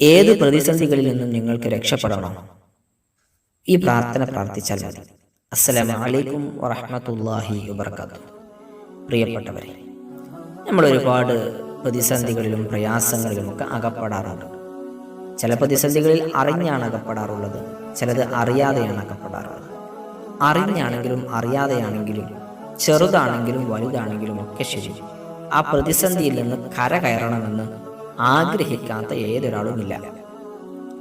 ഏത് പ്രതിസന്ധികളിൽ നിന്നും നിങ്ങൾക്ക് രക്ഷപ്പെടണം? ഈ പ്രാർത്ഥന പ്രാർത്ഥിച്ചാൽ മതി. അസ്സലാമു അലൈക്കും വറഹ്മത്തുള്ളാഹി വബർക്കാത്തു പ്രിയപ്പെട്ടവരെ നമ്മൾ ഒരുപാട് പ്രതിസന്ധികളിലും പ്രയാസങ്ങളിലും ഒക്കെ അകപ്പെടാറുണ്ട്. ചില പ്രതിസന്ധികളിൽ അറിഞ്ഞാണ് അകപ്പെടാറുള്ളത് ചിലത് അറിയാതെയാണ് അകപ്പെടാറുള്ളത്. അറിഞ്ഞാണെങ്കിലും അറിയാതെയാണെങ്കിലും ചെറുതാണെങ്കിലും വലുതാണെങ്കിലും ഒക്കെ ശരി. ആ പ്രതിസന്ധിയിൽ നിന്ന് കര കയറണമെന്ന് ആഗ്രഹിക്കാത്ത ഏതൊരാളുമില്ല.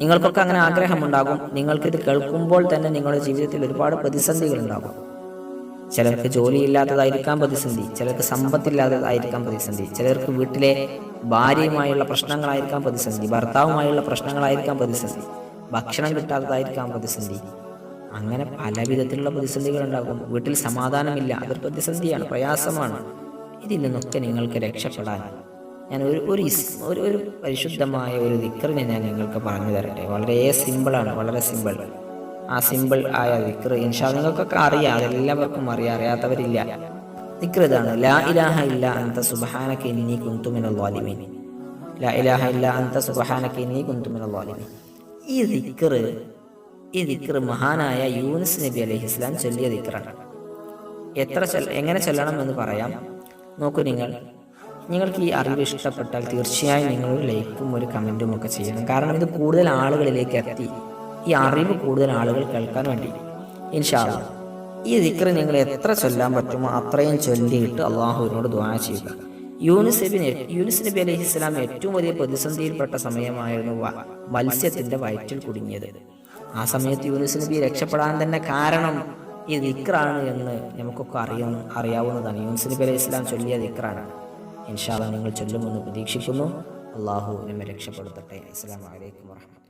നിങ്ങൾക്കൊക്കെ അങ്ങനെ ആഗ്രഹമുണ്ടാകും. നിങ്ങൾക്കിത് കേൾക്കുമ്പോൾ തന്നെ നിങ്ങളുടെ ജീവിതത്തിൽ ഒരുപാട് പ്രതിസന്ധികൾ ഉണ്ടാകും ചിലർക്ക് ജോലിയില്ലാത്തതായിരിക്കാം പ്രതിസന്ധി ചിലർക്ക് സമ്പത്തില്ലാത്തതായിരിക്കാം പ്രതിസന്ധി ചിലർക്ക് വീട്ടിലെ ഭാര്യയുമായുള്ള പ്രശ്നങ്ങളായിരിക്കാം പ്രതിസന്ധി ഭർത്താവുമായുള്ള പ്രശ്നങ്ങളായിരിക്കാം പ്രതിസന്ധി ഭക്ഷണം കിട്ടാത്തതായിരിക്കാം പ്രതിസന്ധി. അങ്ങനെ പല വിധത്തിലുള്ള പ്രതിസന്ധികൾ ഉണ്ടാകും വീട്ടിൽ സമാധാനമില്ല അതൊരു പ്രതിസന്ധിയാണ് പ്രയാസമാണ്. ഇതിൽ നിന്നൊക്കെ നിങ്ങൾക്ക് രക്ഷപ്പെടാൻ ഞാൻ ഒരു ഒരു ഒരു ഒരു പരിശുദ്ധമായ ഒരു ദിക്കറിനെ ഞാൻ നിങ്ങൾക്ക് പറഞ്ഞു തരട്ടെ. വളരെ സിമ്പിളാണ് വളരെ സിമ്പിൾ. ആ സിമ്പിൾ ആയ ദിക്കർ ഇൻഷാ നിങ്ങൾക്കൊക്കെ അറിയാം അതെല്ലാവർക്കും അറിയാം അറിയാത്തവരില്ല. ദിക്കർ ഇതാണ്. ലാ ഇലാഹ ഇല്ല അന്ത സുബഹാനക്ക് ഇന്നി കുന്തു മിനൽ ളാലിമീൻ ലാ ഇലാഹ ഇല്ല അന്ത സുബഹാനക്ക് ഇന്നി കുന്തു മിനൽ ളാലിമീൻ ഈ ദിക്കർ ഈ ദിക്കർ മഹാനായ യൂനിസ് നബി അലൈഹി ഇസ്ലാം ചൊല്ലിയ ദിക്റാണ്. എത്ര എങ്ങനെ ചൊല്ലണം എന്ന് പറയാം? നോക്കൂ നിങ്ങൾ. നിങ്ങൾക്ക് ഈ അറിവ് ഇഷ്ടപ്പെട്ടാൽ തീർച്ചയായും നിങ്ങൾ ഒരു ലൈക്കും ഒരു കമന്റും ഒക്കെ ചെയ്യണം. കാരണം ഇത് കൂടുതൽ ആളുകളിലേക്ക് എത്തി. ഈ അറിവ് കൂടുതൽ ആളുകൾ കേൾക്കാൻ വേണ്ടി. ഇൻഷാല്ല ഈ ദിക്ർ നിങ്ങൾ എത്ര ചൊല്ലാൻ പറ്റുമോ അത്രയും ചൊല്ലിയിട്ട് അള്ളാഹുവിനോട് ദ്വാ ചെയ്യുക. യൂനുസ് നബിന് യൂനുസ് നബി ഇസ്ലാം ഏറ്റവും വലിയ പ്രതിസന്ധിയിൽപ്പെട്ട സമയമായിരുന്നു മത്സ്യത്തിന്റെ വയറ്റിൽ കുടുങ്ങിയത്. ആ സമയത്ത് യൂനുസ് നബി രക്ഷപ്പെടാൻ തന്നെ കാരണം ഈ ദിക്റാണ് എന്ന് നമുക്കൊക്കെ അറിയാം അറിയാവുന്നതാണ്. യൂനുസ് നബി ഇസ്ലാം ചൊല്ലിയ ദിക്റാണ്. ഇൻഷാല്ല നിങ്ങൾ ചൊല്ലുമെന്ന് പ്രതീക്ഷിക്കുന്നു. അള്ളാഹു നമ്മെ രക്ഷപ്പെടുത്തട്ടെ. അസ്സാം വലൈക്കും വാഹമത്തുള്ള